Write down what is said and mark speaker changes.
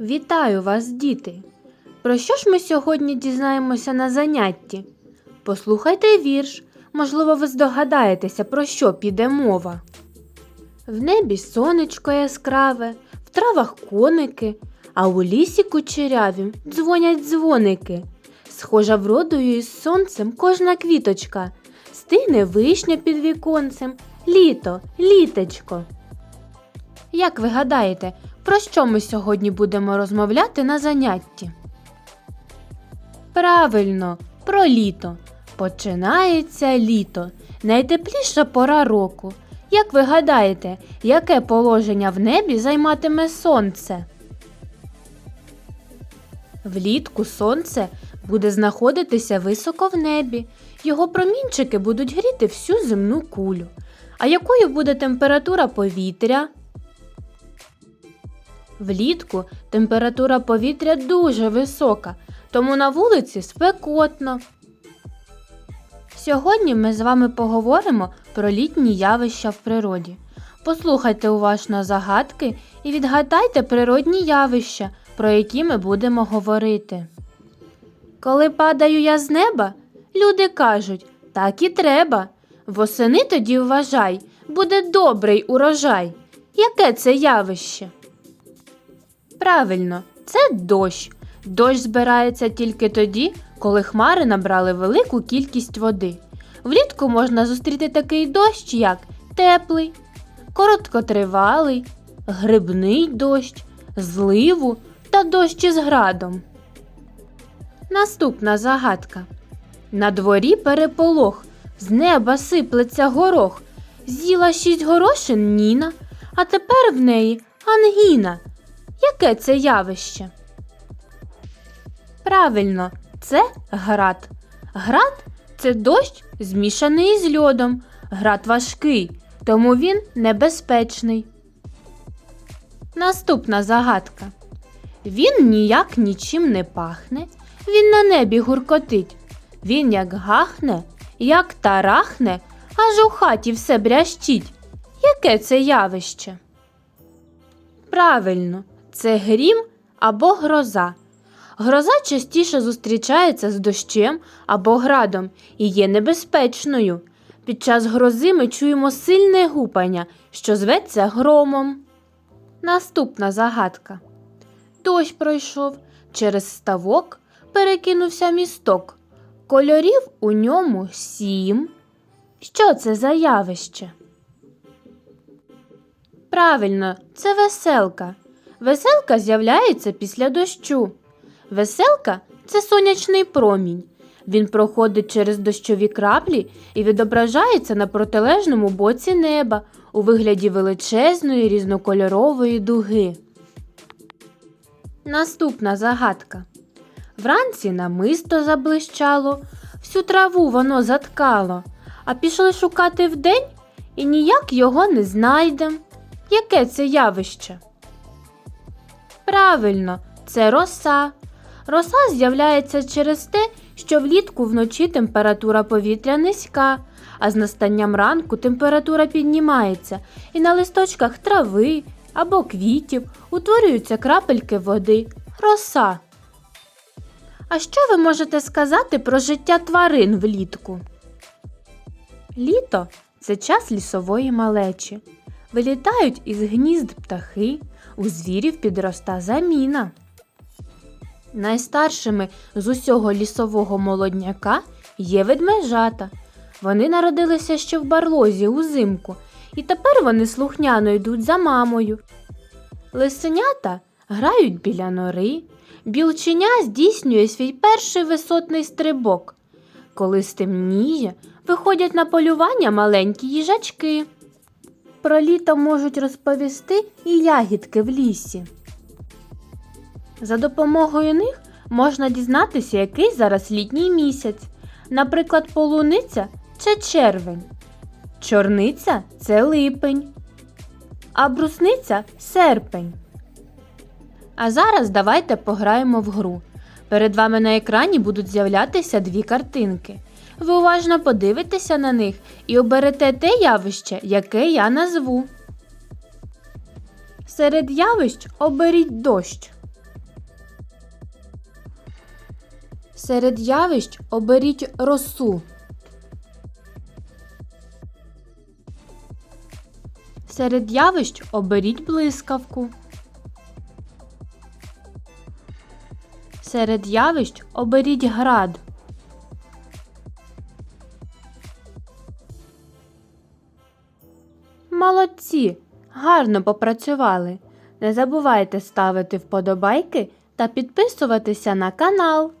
Speaker 1: Вітаю вас, діти! Про що ж ми сьогодні дізнаємося на занятті? Послухайте вірш, можливо, ви здогадаєтеся, про що піде мова. В небі сонечко яскраве, в травах коники, а у лісі кучерявім дзвонять дзвоники. Схожа вродою із сонцем кожна квіточка, стине вишня під віконцем, літо, літечко. Як ви гадаєте, про що ми сьогодні будемо розмовляти на занятті? Правильно, про літо. Починається літо, найтепліша пора року. Як ви гадаєте, яке положення в небі займатиме сонце? Влітку сонце буде знаходитися високо в небі. Його промінчики будуть гріти всю земну кулю. А якою буде температура повітря? Влітку температура повітря дуже висока, тому на вулиці спекотно. Сьогодні ми з вами поговоримо про літні явища в природі. Послухайте уважно загадки і відгадайте природні явища, про які ми будемо говорити. Коли падаю я з неба, люди кажуть, так і треба. Восени тоді вважай, буде добрий урожай. Яке це явище? Правильно, це дощ. Дощ збирається тільки тоді, коли хмари набрали велику кількість води. Влітку можна зустріти такий дощ, як теплий, короткотривалий, грибний дощ, зливу та дощ із градом. Наступна загадка. На дворі переполох, з неба сиплеться горох. З'їла шість горошин Ніна, а тепер в неї ангіна. Яке це явище? Правильно, це град. Град це дощ, змішаний з льодом. Град важкий, тому він небезпечний. Наступна загадка. Він ніяк нічим не пахне, він на небі гуркотить. Він як гахне, як тарахне, аж у хаті все брящить. Яке це явище? Правильно, це грім або гроза. Гроза частіше зустрічається з дощем або градом і є небезпечною. Під час грози ми чуємо сильне гупання, що зветься громом. Наступна загадка. Дощ пройшов, через ставок перекинувся місток. Кольорів у ньому сім. Що це за явище? Правильно, це веселка. Веселка з'являється після дощу. Веселка це сонячний промінь. Він проходить через дощові краплі і відображається на протилежному боці неба у вигляді величезної різнокольорової дуги. Наступна загадка. Вранці намисто заблищало, всю траву воно заткало, а пішли шукати вдень і ніяк його не знайдем. Яке це явище? Правильно, це роса. Роса з'являється через те, що влітку вночі температура повітря низька, а з настанням ранку температура піднімається, і на листочках трави або квітів утворюються крапельки води. Роса. А що ви можете сказати про життя тварин влітку? Літо це час лісової малечі. Вилітають із гнізд птахи, у звірів підроста заміна. Найстаршими з усього лісового молодняка є ведмежата. Вони народилися ще в барлозі узимку, і тепер вони слухняно йдуть за мамою. Лисенята грають біля нори, білченя здійснює свій перший висотний стрибок. Коли стемніє, виходять на полювання маленькі їжачки. Про літо можуть розповісти і ягідки в лісі. За допомогою них можна дізнатися, який зараз літній місяць. Наприклад, полуниця це червень, чорниця це липень, а брусниця серпень. А зараз давайте пограємо в гру. Перед вами на екрані будуть з'являтися дві картинки. Ви уважно подивитеся на них і оберете те явище, яке я назву. Серед явищ оберіть дощ. Серед явищ оберіть росу. Серед явищ оберіть блискавку. Серед явищ оберіть град. Молодці! Гарно попрацювали. Не забувайте ставити вподобайки та підписуватися на канал.